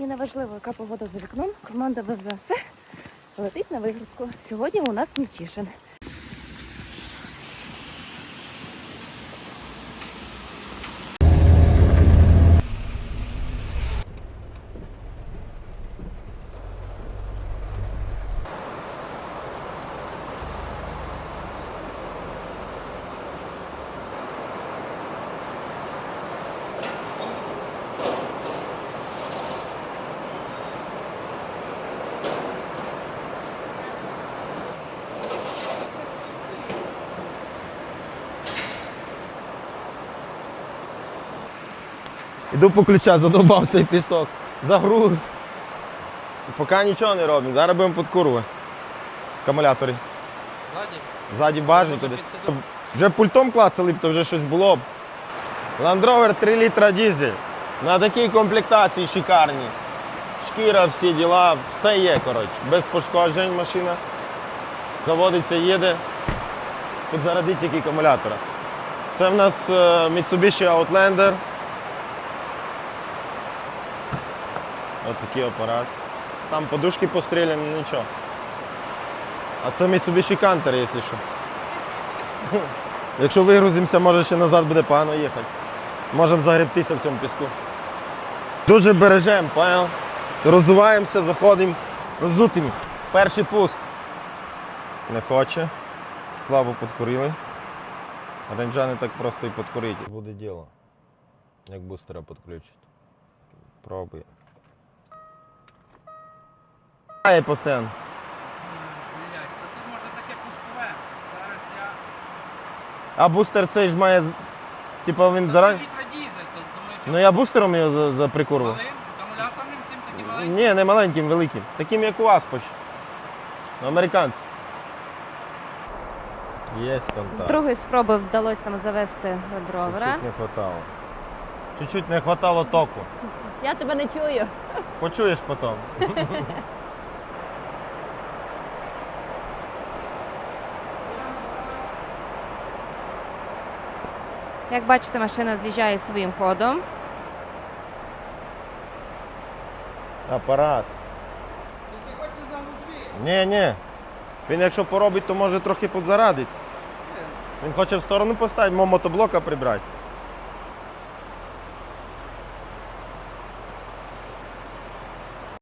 І неважливо, яка погода за вікном, команда ВЗС летить на вигрузку. Сьогодні у нас Нівчишин. Іду по ключа, задовбав цей пісок. Загруз. Поки нічого не робимо. Зараз будемо під курви. Акумулятори. Ззаді. Ззаді бажанько десь. Вже пультом клацали б, то вже щось було б. Land Rover 3 літра дизель. На такій комплектації шикарні. Шкіра, всі діла, все є, коротше. Без пошкоджень машина. Заводиться, їде. Тут заради тільки акумулятора. Це в нас е, Mitsubishi Outlander. Ось такий апарат. Там подушки постріляні, нічого. А це Mitsubishi Canter, якщо що. Якщо вигрузимося, може ще назад буде погано їхати. Можемо загребтися в цьому піску. Дуже бережемо, понял? Розуваємося, заходимо розутими. Перший пуск. Не хоче. Слабо підкурили. Ренджа не так просто і підкурити. Буде діло. Як бустера підключить. Пробує. Блять, та тут може таке пускове. Зараз я. А бустер цей ж має. Типа він зарані. літра дізель, то думаю, що Ну я бустером його за- заприкурвав. акумуляторним цим таким маленьким. Ні, не маленьким, великим. Таким, як у Аспоч. Ну, Американці. Є З другої спроби вдалося нам завести лендровера. Чуть-чуть не хватало. Чуть-чуть не хватало току. Я тебе не чую. Почуєш потім. Як бачите, машина з'їжджає своїм ходом. Апарат. Ні, ні. Він якщо поробить, то може трохи підзарадить. Він хоче в сторону поставити, мо мотоблока прибрати.